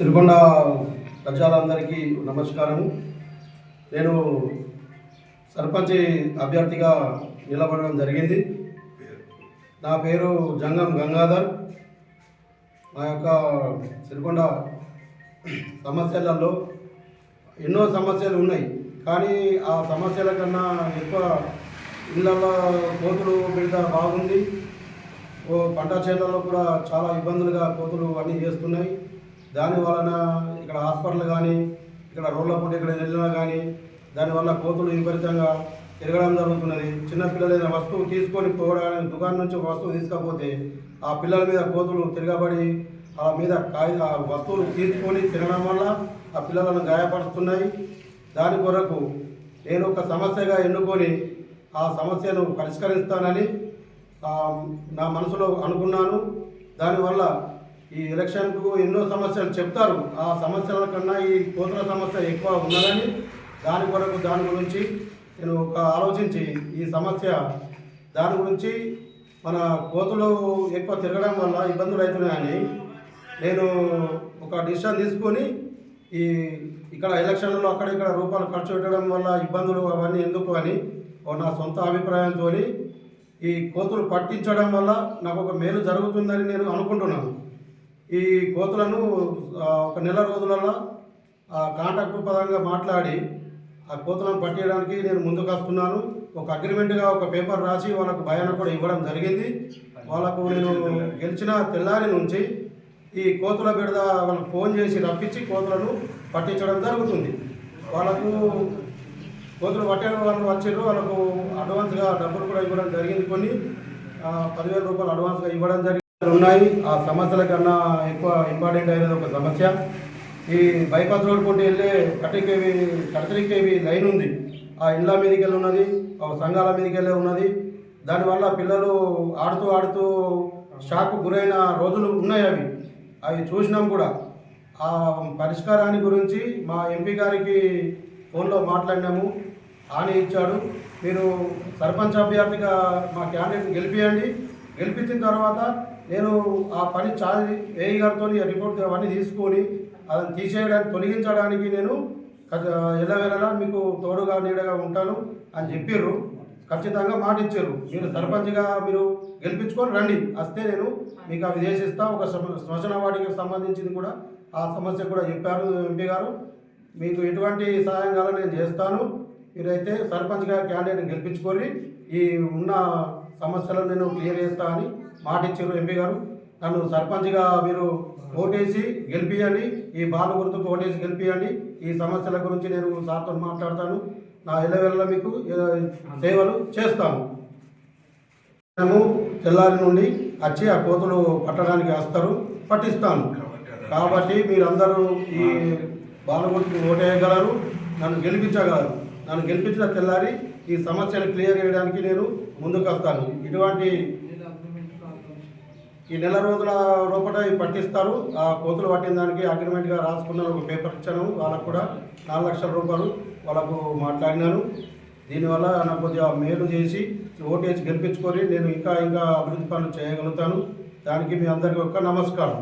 సిరికొండ ప్రజలందరికీ నమస్కారము. నేను సర్పంచ్ అభ్యర్థిగా నిలబడడం జరిగింది. నా పేరు జంగం గంగాధర్. మా యొక్క సిరికొండ సమస్యలలో ఎన్నో సమస్యలు ఉన్నాయి. కానీ ఆ సమస్యల కన్నా ఎక్కువ ఇళ్ళల్లో కోతులు బిడ్డ బాగుంది. పంట చేనులలో కూడా చాలా ఇబ్బందులుగా కోతులు అన్నీ చేస్తున్నాయి దాని వలన ఇక్కడ హాస్పిటల్ కానీ ఇక్కడ రోడ్ల పూట ఇక్కడ వెళ్ళినా కానీ దానివల్ల కోతులు విపరీతంగా తిరగడం జరుగుతున్నది. చిన్న పిల్లలైన వస్తువు తీసుకొని పోవడానికి దుకాణం నుంచి ఒక వస్తువు తీసుకపోతే ఆ పిల్లల మీద కోతులు తిరగబడి ఆ మీద కాగిత వస్తువులు తీసుకొని తినడం వల్ల ఆ పిల్లలను గాయపరుస్తున్నాయి. దాని కొరకు నేను ఒక సమస్యగా ఎన్నుకొని ఆ సమస్యను పరిష్కరిస్తానని నా మనసులో అనుకున్నాను. దానివల్ల ఈ ఎలక్షన్కు ఎన్నో సమస్యలు చెప్తారు. ఆ సమస్యల కన్నా ఈ కోతుల సమస్య ఎక్కువ ఉన్నదని దాని కొరకు దాని గురించి నేను ఒక ఆలోచించి ఈ సమస్య దాని గురించి మన కోతులు ఎక్కువ తిరగడం వల్ల ఇబ్బందులు అవుతున్నాయని నేను ఒక డిసిషన్ తీసుకొని ఈ ఇక్కడ ఎలక్షన్లలో అక్కడ ఇక్కడ రూపాయలు ఖర్చు పెట్టడం వల్ల ఇబ్బందులు అవన్నీ ఎందుకు అని నా సొంత అభిప్రాయంతో ఈ కోతులు పట్టించడం వల్ల నాకు ఒక మేలు జరుగుతుందని నేను అనుకుంటున్నాను. ఈ కోతులను ఒక నెల రోజులలో ఆ కాంటాక్ట్ పరంగా మాట్లాడి ఆ కోతులను పట్టేయడానికి నేను ముందుకు వస్తున్నాను. ఒక అగ్రిమెంట్గా ఒక పేపర్ రాసి వాళ్ళకు భయాన్ని కూడా ఇవ్వడం జరిగింది. వాళ్ళకు నేను గెలిచిన తెల్లారి నుంచి ఈ కోతుల బిడద వాళ్ళకు ఫోన్ చేసి రప్పించి కోతులను పట్టించడం జరుగుతుంది. వాళ్ళకు కోతులు పట్టే వాళ్ళు వచ్చారు. వాళ్ళకు అడ్వాన్స్గా డబ్బులు కూడా ఇవ్వడం జరిగింది. కొన్ని పదివేల రూపాయలు అడ్వాన్స్గా ఇవ్వడం జరిగింది. ఉన్నాయి. ఆ సమస్యల కన్నా ఎక్కువ ఇంపార్టెంట్ అయినది ఒక సమస్య. ఈ బైపాస్ రోడ్ కొంటే వెళ్ళే కటికేవి కడతరికేవి లైన్ ఉంది. ఆ ఇళ్ళ మీదకి వెళ్ళి ఉన్నది ఆ సంఘాల మీదకి వెళ్ళే ఉన్నది. దానివల్ల పిల్లలు ఆడుతూ ఆడుతూ షాక్ గురైన రోజులు ఉన్నాయి అవి. అవి చూసినాం కూడా. ఆ పరిష్కారాన్ని గురించి మా ఎంపీ గారికి ఫోన్లో మాట్లాడినాము. హామీ ఇచ్చాడు. మీరు సర్పంచ్ అభ్యర్థిగా మా క్యాండిడేట్ గెలిపియండి. గెలిపించిన తర్వాత నేను ఆ పని చాలి ఏఈ గారితో రిపోర్ట్ అవన్నీ తీసుకొని అదని తీసేయడానికి తొలగించడానికి నేను ఎల్లవేళలా మీకు తోడుగా నీడగా ఉంటాను అని చెప్పిర్రు. ఖచ్చితంగా మాట ఇచ్చారు. మీరు సర్పంచ్గా మీరు గెలిపించుకొని రండి. వస్తే నేను మీకు అవి చేసిస్తా. ఒక శ్మ- శ్మశాన వాటికి సంబంధించింది కూడా ఆ సమస్య కూడా చెప్పారు ఎంపీ గారు. మీకు ఎటువంటి సహాయం కావాలో నేను చేస్తాను. మీరైతే సర్పంచ్గా క్యాండిడేట్ని గెలిపించుకొని ఈ ఉన్న సమస్యలను నేను క్లియర్ చేస్తా అని మాట ఇచ్చారు ఎంపీ గారు. నన్ను సర్పంచ్గా మీరు ఓటేసి గెలిపియండి. ఈ బాల గుర్తుకు ఓటేసి గెలిపియండి. ఈ సమస్యల గురించి నేను సార్తో మాట్లాడతాను. నా ఎల్లవెల్ల మీకు సేవలు చేస్తాను. మేము తెల్లారి నుండి వచ్చి ఆ కోతలు పట్టడానికి వస్తారు పట్టిస్తాను. కాబట్టి మీరందరూ ఈ బాలగుడికి ఓటేయగలరు. నన్ను గెలిపించగలరు. నన్ను గెలిపించిన తెల్లారి ఈ సమస్యను క్లియర్ చేయడానికి నేను ముందుకు వస్తాను ఇటువంటి ఈ నెల రోజుల రూపట పట్టిస్తారు. ఆ కోతులు పట్టిన దానికి అగ్రిమెంట్గా రాసుకున్న ఒక పేపర్ ఇచ్చాను. వాళ్ళకు కూడా నాలుగు లక్షల రూపాయలు వాళ్ళకు మాట్లాడినాను. దీనివల్ల నాకు కొద్దిగా మేలు చేసి ఓటేసి గెలిపించుకొని నేను ఇంకా ఇంకా అభివృద్ధి పనులు చేయగలుగుతాను. దానికి మీ అందరికీ ఒక్క నమస్కారం.